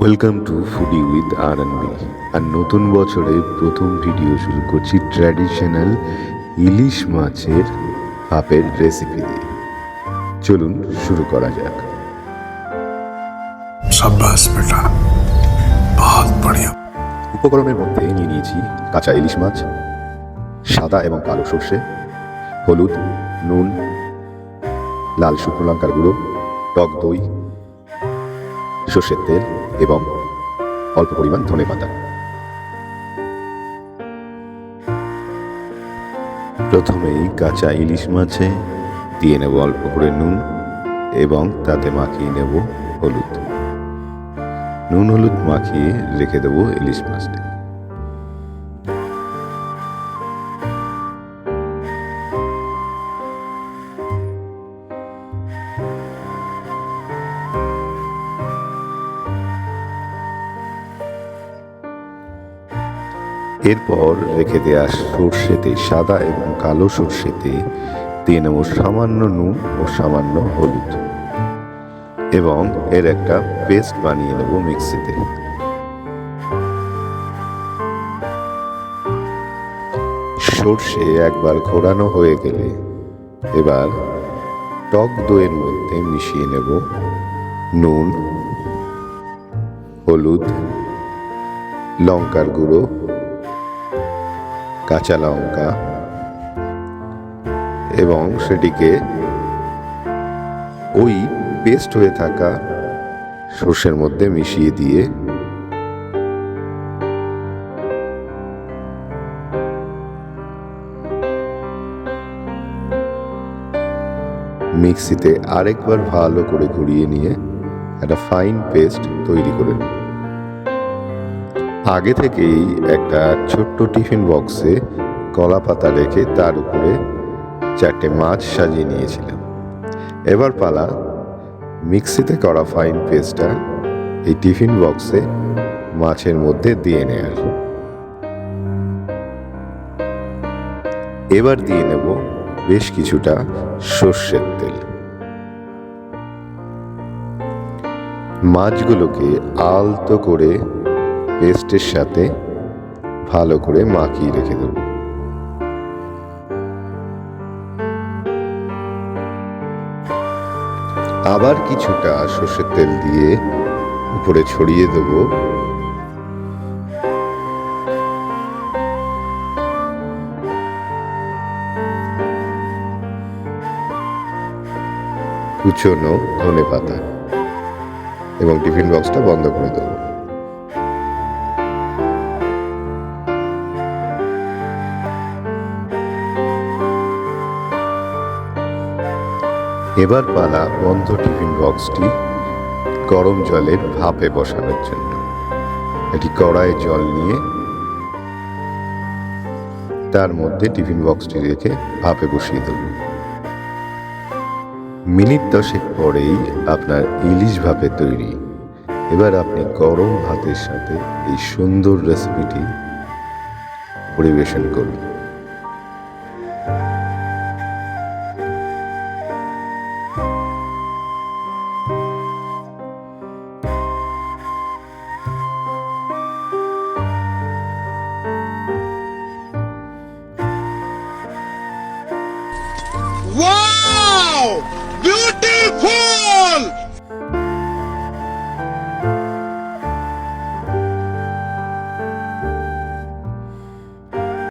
Welcome to foodie with R R নতুন বছরে প্রথম ভিডিও শুরু করছি ট্র্যাডিশনাল ইলিশ মাছের ভাপের রেসিপি দিয়ে। চলুন শুরু করা যাক। উপকরণের মধ্যে নিয়ে নিয়েছি কাঁচা ইলিশ মাছ সাদা এবং কালো সর্ষে হলুদ নুন লাল শুকনো লঙ্কার গুঁড়ো টক দই সর্ষের তেল এবং অল্প পরিমাণ ধনে পাতা। প্রথমেই কাঁচা ইলিশ মাছে দিয়ে নেব অল্প করে নুন এবং তাতে মাখিয়ে নেব হলুদ। নুন হলুদ মাখিয়ে রেখে দেবো ইলিশ মাছটি। এরপর রেখে দেওয়া সর্ষেতে সাদা এবং কালো সর্ষেতে দিয়ে নেব সামান্য নুন ও সামান্য হলুদ। এবং এর একটা পেস্ট বানিয়ে নেব মিক্সিতে। সর্ষে একবার ঘোরানো হয়ে গেলে এবার টক দইয়ের মধ্যে মিশিয়ে নেব নুন, হলুদ, লঙ্কার গুঁড়ো কাঁচা লঙ্কা এবং সেটিকে ওই পেস্ট হয়ে থাকা সর্ষের মধ্যে মিশিয়ে দিয়ে মিক্সিতে আরেকবার ভালো করে ঘুরিয়ে নিয়ে একটা ফাইন পেস্ট তৈরি করে নেব আগে থেকেই একটা ছোট্ট টিফিন বক্সে কলা পাতা রেখে তার উপরে চারটে মাছ সাজিয়ে নিয়েছিলাম। এবার পালা, মিক্সিতে করা ফাইন পেস্টটা এই টিফিন বক্সে মাছের মধ্যে দিয়ে নেয়ার। এবার দিয়ে নেব বেশ কিছুটা সর্ষের তেল। মাছগুলোকে আলতো করে পেস্টের সাথে ভালো করে মাখিয়ে রেখে দেব। আবার কিছুটা সর্ষের তেল দিয়ে উপরে ছড়িয়ে দেব। কুচনো ধনে পাতা এবং টিফিন বক্সটা বন্ধ করে দেবো। এবার পালা বন্ধ টিফিন বক্সটি গরম জলের ভাপে বসানোর জন্য। এটি কড়াইয়ে জল নিয়ে তার মধ্যে টিফিন বক্সটি রেখে ভাপে বসিয়ে দেব মিনিট দশেক পরেই আপনার ইলিশ ভাপে তৈরি। এবার আপনি গরম ভাতের সাথে এই সুন্দর রেসিপিটি পরিবেশন করুন।